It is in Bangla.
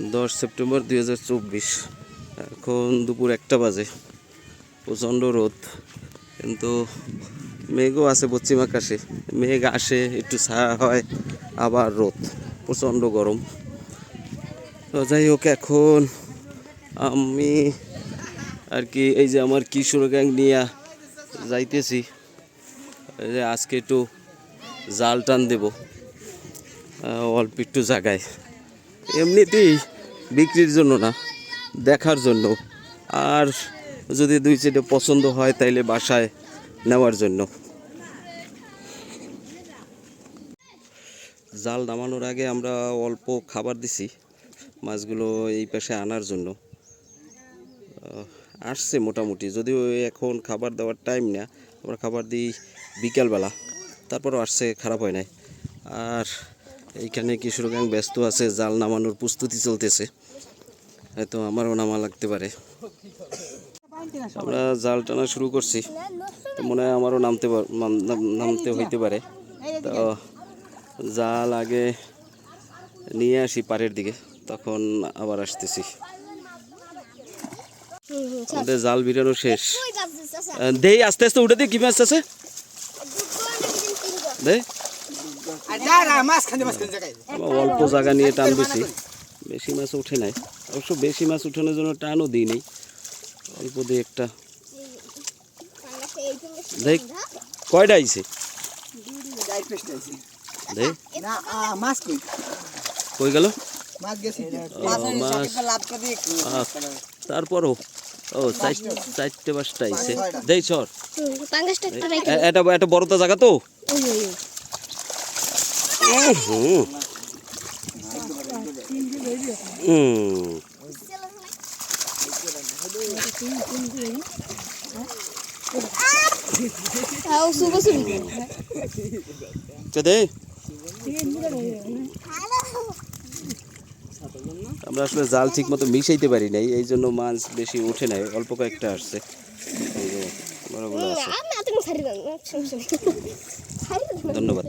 দশ সেপ্টেম্বর দুই হাজার চব্বিশ। এখন দুপুর একটা বাজে। প্রচণ্ড রোদ। কিন্তু মেঘও আছে পশ্চিম আকাশে। মেঘ আসে, একটু ছায়া হয়, আবার রোদ। প্রচণ্ড গরম। তো যাই হোক, এখন আমি আর কি, এই যে আমার কিশোর গ্যাং নিয়ে যাইতেছি। যে আজকে একটু জাল টান দেবো। অল্প একটু জায়গায় এমনিতেই বিক্রির জন্য না, দেখার জন্য। আর যদি দুই সাইডে পছন্দ হয়, তাইলে বাসায় নেওয়ার জন্য। জাল নামানোর আগে আমরা অল্প খাবার দিছি, মাছগুলো এই পাশে আনার জন্য। আসছে মোটামুটি, যদিও এখন খাবার দেওয়ার টাইম না, আমরা খাবার দিই বিকালবেলা, তারপরও আসছে, খারাপ হয় নাই। আর এইখানে কিশোর গ্যাং ব্যস্ত আছে জাল নামানোর প্রস্তুতি চলতেছে। হয়তো আমারও নামা লাগতে পারে। আমরা জাল টানা শুরু করছি। তো মনে হয় আমারও নামতে নামতে হইতে পারে। তো জাল আগে নিয়ে আসি পাড়ের দিকে তখন আবার আসতেছি। আমাদের জাল বিরানো শেষ। দেই আস্তে আস্তে উঠে দিয়ে কি মাছ আছে? দে। অল্প জায়গা নিয়ে টান দিছি। বেশি মাছ উঠে নাই। অবশ্য বেশি মাছ উঠানোর জন্য টানও দিই নেই। অল্প দিয়ে একটা। দেখ কয়টা আইছে? কই? কই গেল? তারপরও? ও চারটে পাঁচটা আইছে। দেই চর এটা এটা বড়টা জায়গা তো? দে আমরা আসলে জাল ঠিক মতো মিশাইতে পারি নাই এই জন্য মাছ বেশি উঠে নাই অল্প কয়েকটা আসছে। ধন্যবাদ।